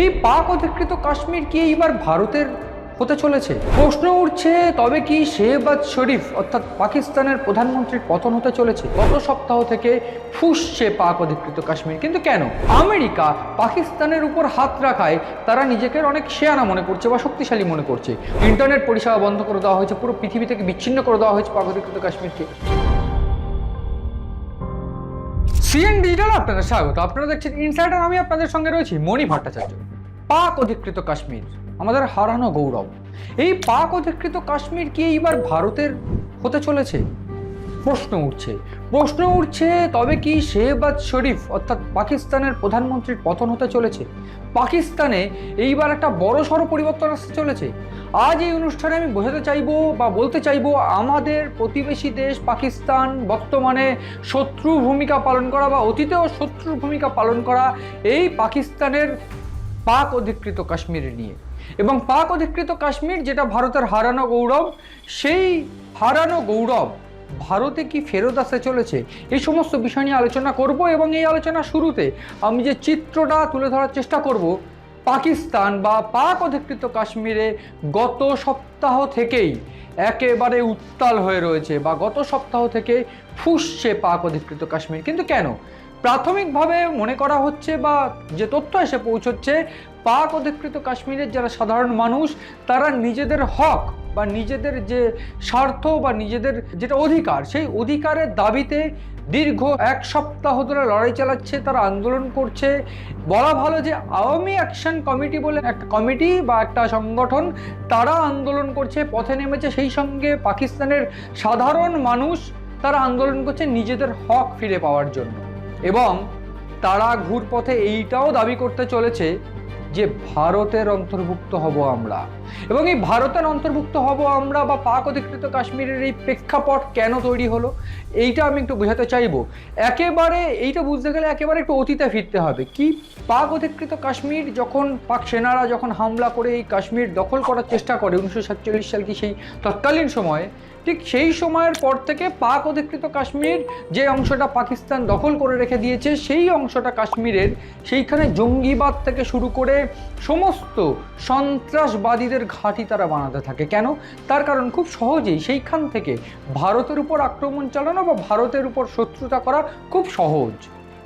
এই পাক অধিকৃত কাশ্মীর কি এইবার ভারতের হতে চলেছে? প্রশ্ন উঠছে, তবে কি শেহবাজ শরীফ, অর্থাৎ পাকিস্তানের প্রধানমন্ত্রীর পতন হতে চলেছে? গত সপ্তাহ থেকে ফুসছে পাক অধিকৃত কাশ্মীর। কিন্তু কেন? আমেরিকা পাকিস্তানের উপর হাত রাখায় তারা নিজেকে অনেক শেয়ানা মনে করছে বা শক্তিশালী মনে করছে। ইন্টারনেট পরিষেবা বন্ধ করে দেওয়া হয়েছে, পুরো পৃথিবী থেকে বিচ্ছিন্ন করে দেওয়া হয়েছে পাক অধিকৃত কাশ্মীরকে। সিএন ডিজিটাল আপনাদের স্বাগত। আপনারা দেখছেন ইনসাইডার আমি আপনাদের সঙ্গে রয়েছি মণি ভট্টাচার্য, পাক অধিকৃত কাশ্মীর, আমাদের হারানো গৌরব। এই পাক অধিকৃত কাশ্মীর কি এইবার ভারতের হতে চলেছে? প্রশ্ন উঠছে। প্রশ্ন উঠছে, তবে কি শেহবাজ শরীফ, অর্থাৎ পাকিস্তানের প্রধানমন্ত্রীর পতন হতে চলেছে? পাকিস্তানে এইবার একটা বড় সড়ো পরিবর্তন আসতে চলেছে। আজ এই অনুষ্ঠানে আমি বোঝাতে চাইব বা বলতে চাইব আমাদের প্রতিবেশী দেশ পাকিস্তান বর্তমানে শত্রু ভূমিকা পালন করা বা অতীতেও শত্রুর ভূমিকা পালন করা এই পাকিস্তানের পাক অধিকৃত কাশ্মীর নিয়ে। এবং পাক অধিকৃত কাশ্মীর যেটা ভারতের হারানো গৌরব, সেই হারানো গৌরব ভারতে কি ফেরত আসতে চলেছে? এই সমস্ত বিষয় নিয়ে আলোচনা করব এবং এই আলোচনা শুরুতে আমি যে চিত্রটা তুলে ধরার চেষ্টা করব পাকিস্তান বা পাক অধিকৃত কাশ্মীরে গত সপ্তাহ থেকেই একেবারে উত্তাল হয়ে রয়েছে বা গত সপ্তাহ থেকে ফুসছে পাক অধিকৃত কাশ্মীর। কিন্তু কেন? প্রাথমিকভাবে মনে করা হচ্ছে বা যে তথ্য এসে পৌঁছচ্ছে, পাক অধিকৃত কাশ্মীরের যারা সাধারণ মানুষ, তারা নিজেদের হক বা নিজেদের যে স্বার্থ বা নিজেদের যেটা অধিকার, সেই অধিকারের দাবিতে দীর্ঘ এক সপ্তাহ ধরে লড়াই চালাচ্ছে, তারা আন্দোলন করছে। বলা ভালো যে আওয়ামী অ্যাকশন কমিটি বলে একটা কমিটি বা একটা সংগঠন, তারা আন্দোলন করছে, পথে নেমেছে। সেই সঙ্গে পাকিস্তানের সাধারণ মানুষ, তারা আন্দোলন করছে নিজেদের হক ফিরে পাওয়ার জন্য। এবং তারা ঘুরপথে এইটাও দাবি করতে চলেছে যে ভারতের অন্তর্ভুক্ত হব আমরা। এবং এই ভারতের অন্তর্ভুক্ত হব আমরা বা পাক অধিকৃত কাশ্মীরের এই প্রেক্ষাপট কেন তৈরি হলো, এইটা আমি একটু বোঝাতে চাইব। একেবারে এইটা বুঝতে গেলে একেবারে একটু অতীতে ফিরতে হবে। কি পাক অধিকৃত কাশ্মীর যখন পাক সেনারা যখন হামলা করে এই কাশ্মীর দখল করার চেষ্টা করে, উনিশশো সাতচল্লিশ সাল কি সেই তৎকালীন সময়ে ঠিক সেই সময়ের পর থেকে পাক অধিকৃত কাশ্মীর যে অংশটা পাকিস্তান দখল করে রেখে দিয়েছে, সেই অংশটা কাশ্মীরের সেইখানে জঙ্গিবাদ থেকে শুরু করে সমস্ত সন্ত্রাসবাদীদের ঘাঁটি তারা বানাতে থাকে। কেন? তার কারণ খুব সহজেই সেইখান থেকে ভারতের উপর আক্রমণ চালানো বা ভারতের উপর শত্রুতা করা খুব সহজ।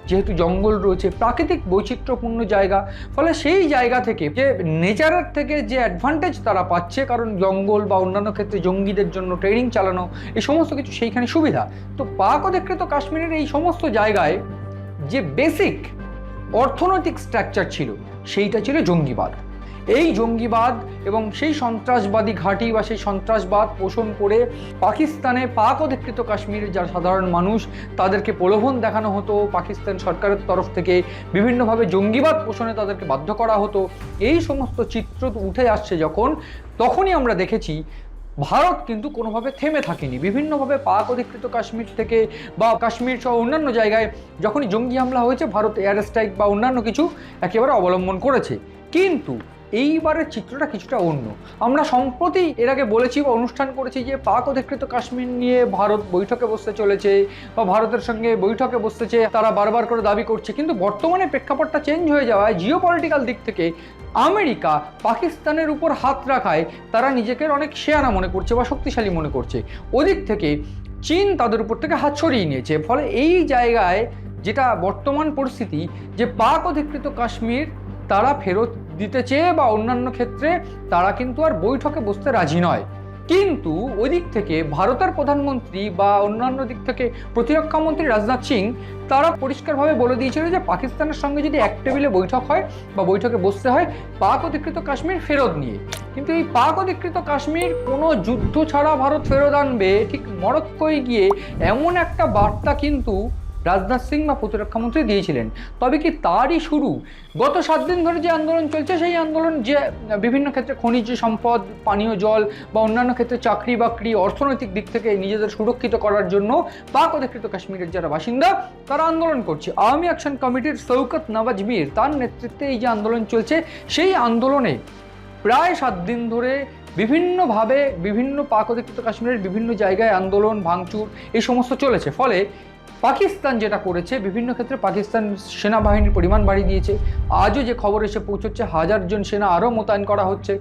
যেহেতু জঙ্গল রয়েছে, প্রাকৃতিক বৈচিত্র্যপূর্ণ জায়গা, ফলে সেই জায়গা থেকে যে নেচারের থেকে যে অ্যাডভান্টেজ তারা পাচ্ছে, কারণ জঙ্গল বা অন্যান্য ক্ষেত্রে জঙ্গিদের জন্য ট্রেনিং চালানো, এই সমস্ত কিছু সেইখানে সুবিধা। তো পাক অধিকৃত কাশ্মীরের এই সমস্ত জায়গায় যে বেসিক অর্থনৈতিক স্ট্রাকচার ছিল, সেইটা ছিল জঙ্গিবাদ। এই জঙ্গিবাদ এবং সেই সন্ত্রাসবাদী ঘাঁটি বা সেই সন্ত্রাসবাদ পোষণ করে পাকিস্তানে পাক অধিকৃত কাশ্মীরের যারা সাধারণ মানুষ, তাদেরকে প্রলোভন দেখানো হতো। পাকিস্তান সরকারের তরফ থেকে বিভিন্নভাবে জঙ্গিবাদ পোষণে তাদেরকে বাধ্য করা হতো। এই সমস্ত চিত্র উঠে আসছে যখন, তখনই আমরা দেখেছি, ভারত কিন্তু কোনোভাবে থেমে থাকেনি। বিভিন্নভাবে পাক অধিকৃত কাশ্মীর থেকে বা কাশ্মীর সহ অন্যান্য জায়গায় যখনই জঙ্গি হামলা হয়েছে, ভারত এয়ার স্ট্রাইক বা অন্যান্য কিছু একেবারে অবলম্বন করেছে। কিন্তু এইবারের চিত্রটা কিছুটা অন্য। আমরা সম্প্রতি এর আগে বলেছি বা অনুষ্ঠান করেছি যে পাক অধিকৃত কাশ্মীর নিয়ে ভারত বৈঠকে বসতে চলেছে বা ভারতের সঙ্গে বৈঠকে বসতেছে তারা বারবার করে দাবি করছে। কিন্তু বর্তমানে প্রেক্ষাপটটা চেঞ্জ হয়ে যাওয়ায় জিও পলিটিক্যাল দিক থেকে আমেরিকা পাকিস্তানের উপর হাত রাখায় তারা নিজেকে অনেক শেয়ানা মনে করছে বা শক্তিশালী মনে করছে। ওদিক থেকে চীন তাদের উপর থেকে হাত সরিয়ে নিয়েছে। ফলে এই জায়গায় যেটা বর্তমান পরিস্থিতি যে পাক অধিকৃত কাশ্মীর তারা ফেরত দিতে চেয়ে বা অন্যান্য ক্ষেত্রে তারা কিন্তু আর বৈঠকে বসতে রাজি নয়। কিন্তু ওই দিক থেকে ভারতের প্রধানমন্ত্রী বা অন্যান্য দিক থেকে প্রতিরক্ষা মন্ত্রী রাজনাথ সিং, তারা পরিষ্কারভাবে বলে দিয়েছিল যে পাকিস্তানের সঙ্গে যদি এক টেবিলে বৈঠক হয় বা বৈঠকে বসতে হয় পাক অধিকৃত কাশ্মীর ফেরত নিয়ে। কিন্তু এই পাক অধিকৃত কাশ্মীর কোনো যুদ্ধ ছাড়া ভারত ফেরত আনবে ঠিক মরক্কোয় গিয়ে এমন একটা বার্তা কিন্তু রাজনাথ সিং বা প্রতিরক্ষা মন্ত্রী দিয়েছিলেন। তবে কি তারই শুরু? গত সাত দিন ধরে যে আন্দোলন চলছে, সেই আন্দোলন যে, বিভিন্ন ক্ষেত্রে খনিজ সম্পদ, পানীয় জল বা অন্যান্য ক্ষেত্রে চাকরি বাকরি, অর্থনৈতিক দিক থেকে নিজেদের সুরক্ষিত করার জন্য পাক অধিকৃত কাশ্মীরের যারা বাসিন্দা, তারা আন্দোলন করছে। আওয়ামী অ্যাকশন কমিটির সৌকত নওয়াজ মীর তার নেতৃত্বে এই যে আন্দোলন চলছে, সেই আন্দোলনে প্রায় সাত দিন ধরে বিভিন্নভাবে বিভিন্ন পাক অধিকৃত কাশ্মীরের বিভিন্ন জায়গায় আন্দোলন, ভাঙচুর, এই সমস্ত চলেছে। ফলে পাকিস্তান যেটা করেছে, বিভিন্ন ক্ষেত্রে পাকিস্তান সেনাবাহিনীর পরিমাণ বাড়িয়ে দিয়েছে। আজও যে খবর এসে পৌঁছচ্ছে হাজারজন সেনা আরও মোতায়েন করা হচ্ছে।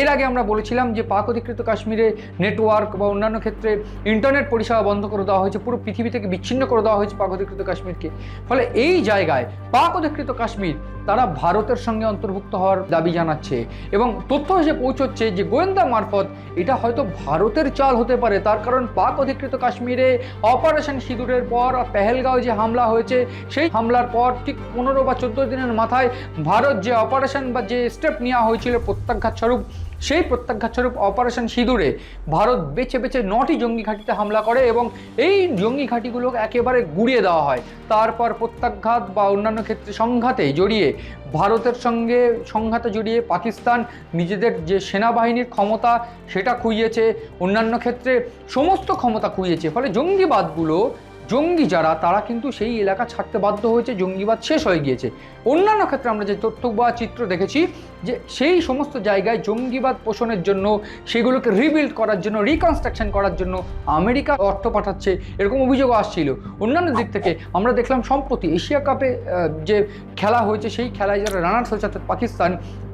এর আগে আমরা বলেছিলাম যে পাক অধিকৃত কাশ্মীরে নেটওয়ার্ক বা অন্যান্য ক্ষেত্রে ইন্টারনেট পরিষেবা বন্ধ করে দেওয়া হয়েছে, পুরো পৃথিবী থেকে বিচ্ছিন্ন করে দেওয়া হয়েছে পাক অধিকৃত কাশ্মীরকে। ফলে এই জায়গায় পাক অধিকৃত কাশ্মীর তারা ভারতের সঙ্গে অন্তর্ভুক্ত হওয়ার দাবি জানাচ্ছে এবং তথ্য এসে পৌঁছচ্ছে যে গোয়েন্দা মারফত এটা হয়তো ভারতের চাল হতে পারে। তার কারণ পাক অধিকৃত কাশ্মীরে অপারেশন সিঁদুরের পর পেহেলগাঁও যে হামলা হয়েছে, সেই হামলার পর ঠিক পনেরো বা চোদ্দ দিনের মাথায় ভারত যে অপারেশন বা যে স্টেপ নেওয়া হয়েছিল প্রত্যাঘাত স্বরূপ সেই প্রত্যাঘাত স্বরূপ অপারেশন সিঁদুরে ভারত বেছে বেছে নটি জঙ্গি ঘাঁটিতে হামলা করে এবং এই জঙ্গি ঘাঁটিগুলোকে একেবারে গুড়িয়ে দেওয়া হয়। তারপর প্রত্যাঘাত বা অন্যান্য ক্ষেত্রে সংঘাতে জড়িয়ে ভারতের সঙ্গে সংঘাতে জড়িয়ে পাকিস্তান নিজেদের যে সেনাবাহিনীর ক্ষমতা সেটা খুইয়েছে, অন্যান্য ক্ষেত্রে সমস্ত ক্ষমতা খুইয়েছে। ফলে জঙ্গিবাদগুলো জঙ্গি যারা, তারা কিন্তু সেই এলাকা ছাড়তে বাধ্য হয়েছে, জঙ্গিবাদ শেষ হয়ে গিয়েছে। অন্যান্য ক্ষেত্রে আমরা যে তথ্য বা চিত্র দেখেছি, যে সেই সমস্ত জায়গায় জঙ্গিবাদ পোষণের জন্য, সেগুলোকে রিবিল্ড করার জন্য রিকনস্ট্রাকশন করার জন্য আমেরিকা অর্থ পাঠাচ্ছে, এরকম অভিযোগও আসছিল। অন্যান্য দিক থেকে আমরা দেখলাম, সম্প্রতি এশিয়া কাপে যে খেলা হয়েছে, সেই খেলায় যারা রানার্স হয়েছে, অর্থাৎ পাকিস্তান,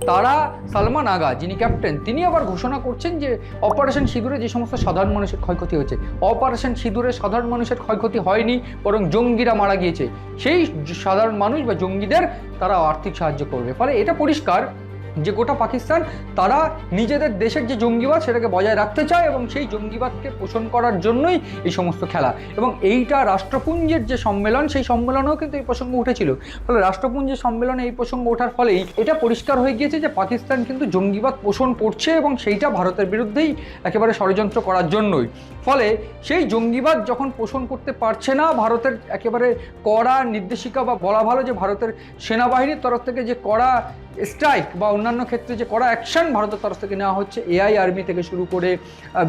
তারা সালমান আগা, যিনি ক্যাপ্টেন তিনি আবার ঘোষণা করছেন যে অপারেশন সিঁদুরে যে সমস্ত সাধারণ মানুষের ক্ষয়ক্ষতি হয়েছে অপারেশন সিঁদুরে সাধারণ মানুষের ক্ষয়ক্ষতি হয়নি, বরং জঙ্গিরা মারা গিয়েছে। সেই সাধারণ মানুষ বা জঙ্গিদের তারা আর্থিক সাহায্য করবে। ফলে এটা পরিষ্কার। যে গোটা পাকিস্তান, তারা নিজেদের দেশের যে জঙ্গিবাদ সেটাকে বজায় রাখতে চায় এবং সেই জঙ্গিবাদকে পোষণ করার জন্যই এই সমস্ত খেলা। এবং এইটা রাষ্ট্রপুঞ্জের যে সম্মেলন, সেই সম্মেলনেও কিন্তু এই প্রসঙ্গ উঠেছিল। ফলে রাষ্ট্রপুঞ্জের সম্মেলনে এই প্রসঙ্গ ওঠার ফলেই এটা পরিষ্কার হয়ে গিয়েছে যে পাকিস্তান কিন্তু জঙ্গিবাদ পোষণ করছে এবং সেইটা ভারতের বিরুদ্ধেই একেবারে ষড়যন্ত্র করার জন্যই। ফলে সেই জঙ্গিবাদ যখন পোষণ করতে পারছে না, ভারতের একেবারে কড়া নির্দেশিকা বা বলা ভালো যে ভারতের সেনাবাহিনীর তরফ থেকে যে কড়া স্ট্রাইক বা অন্যান্য ক্ষেত্রে যে কড়া অ্যাকশন ভারতের তরফ থেকে নেওয়া হচ্ছে, এআই আর্মি থেকে শুরু করে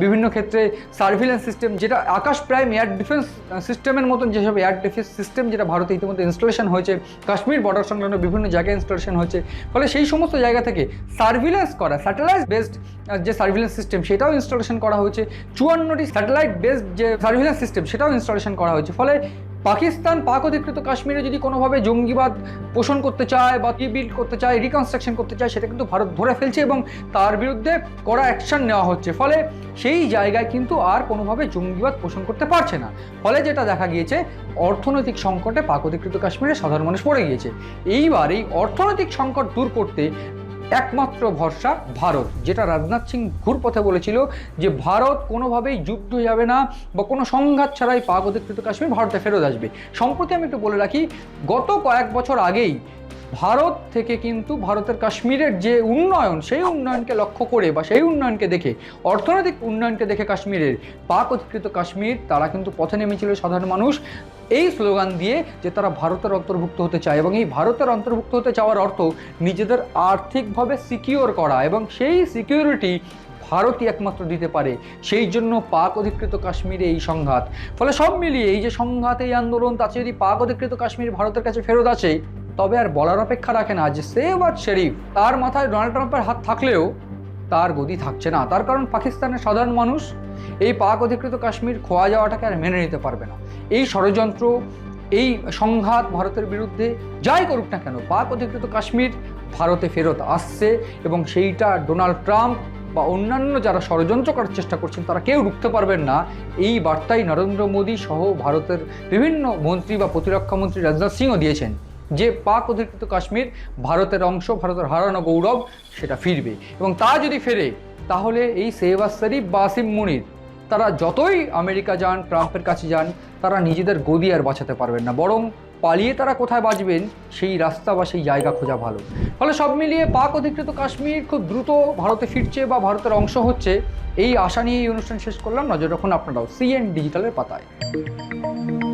বিভিন্ন ক্ষেত্রে সার্ভিলেন্স সিস্টেম, যেটা আকাশ প্রাইম এয়ার ডিফেন্স সিস্টেমের মতন যেসব এয়ার ডিফেন্স সিস্টেম যেটা ভারতে ইতিমধ্যে ইনস্টলেশন হয়েছে, কাশ্মীর বর্ডার সংলগ্ন বিভিন্ন জায়গায় ইনস্টলেশন হয়েছে, ফলে সেই সমস্ত জায়গা থেকে সার্ভিলেন্স করা, স্যাটেলাইট বেসড যে সার্ভিলেন্স সিস্টেম, সেটাও ইনস্টলেশন করা হয়েছে, চুয়ান্নটি স্যাটেলাইট বেসড যে সার্ভিলেন্স সিস্টেম, সেটাও ইনস্টলেশন করা হয়েছে, ফলে পাকিস্তান পাক অধিকৃত কাশ্মীরে যদি কোনোভাবে জঙ্গিবাদ পোষণ করতে চায় বা রিবিল্ড করতে চায় রিকনস্ট্রাকশন করতে চায়, সেটা কিন্তু ভারত ধরে ফেলছে এবং তার বিরুদ্ধে কড়া অ্যাকশন নেওয়া হচ্ছে। ফলে সেই জায়গায় কিন্তু আর কোনোভাবে জঙ্গিবাদ পোষণ করতে পারছে না। ফলে যেটা দেখা গিয়েছে, অর্থনৈতিক সংকটে পাক অধিকৃত কাশ্মীরে সাধারণ মানুষ পড়ে গিয়েছে। এইবার এই অর্থনৈতিক সংকট দূর করতে একমাত্র ভরসা ভারত, যেটা রাজনাথ সিং ঘুর পথে বলেছিল যে ভারত কোনোভাবেই যুদ্ধ যাবে না বা কোনো সংঘাত ছাড়াই পাক অধিকৃত কাশ্মীর ভারতে ফেরত আসবে। সম্প্রতি আমি একটু বলে রাখি, গত কয়েক বছর আগেই ভারত থেকে কিন্তু ভারতের কাশ্মীরের যে উন্নয়ন, সেই উন্নয়নকে লক্ষ্য করে বা সেই উন্নয়নকে দেখে, অর্থনৈতিক উন্নয়নকে দেখে কাশ্মীরের পাক অধিকৃত কাশ্মীর, তারা কিন্তু পথে নেমেছিল সাধারণ মানুষ। এই স্লোগান দিয়ে যে তারা ভারতের অন্তর্ভুক্ত হতে চায় এবং এই ভারতের অন্তর্ভুক্ত হতে চাওয়ার অর্থ নিজেদের আর্থিকভাবে সিকিওর করা এবং সেই সিকিউরিটি ভারতই একমাত্র দিতে পারে। সেই জন্য পাক অধিকৃত কাশ্মীরে এই সংঘাত। ফলে সব মিলিয়ে এই যে সংঘাত, এই আন্দোলন তাতে যদি পাক অধিকৃত কাশ্মীর ভারতের কাছে ফেরত আসে তবে আর বলার অপেক্ষা রাখে না যে সেবাদ শরীফ তার মাথায় ডোনাল্ড ট্রাম্পের হাত থাকলেও তার গদি থাকছে না। তার কারণ পাকিস্তানের সাধারণ মানুষ এই পাক অধিকৃত কাশ্মীর খোয়া যাওয়াটাকে আর মেনে নিতে পারবে না। এই ষড়যন্ত্র, এই সংঘাত ভারতের বিরুদ্ধে যাই করুক না কেন, পাক অধিকৃত কাশ্মীর ভারতে ফেরত আসছে এবং সেইটা ডোনাল্ড ট্রাম্প বা অন্যান্য যারা ষড়যন্ত্র করার চেষ্টা করছেন তারা কেউ রুখতে পারবেন না। এই বার্তাই নরেন্দ্র মোদী সহ ভারতের বিভিন্ন মন্ত্রী বা প্রতিরক্ষা মন্ত্রী রাজনাথ সিংও দিয়েছেন। যে পাক অধিকৃত কাশ্মীর ভারতের অংশ, ভারতের হারানো গৌরব, সেটা ফিরবে। এবং তা যদি ফেরে, তাহলে এই সেহবাজ শরীফ বা আসিম মুনির, তারা যতই আমেরিকা যান, ট্রাম্পের কাছে যান, তারা নিজেদের গদি আর বাঁচাতে পারবেন না। বরং পালিয়ে তারা কোথায় বাঁচবেন, সেই রাস্তা বা সেই জায়গা খোঁজা ভালো। ফলে সব মিলিয়ে পাক অধিকৃত কাশ্মীর খুব দ্রুত ভারতে ফিরছে বা ভারতের অংশ হচ্ছে। এই আশা নিয়ে এই অনুষ্ঠান শেষ করলাম। নজর রাখুন আপনারাও সিএন ডিজিটালের পাতায়।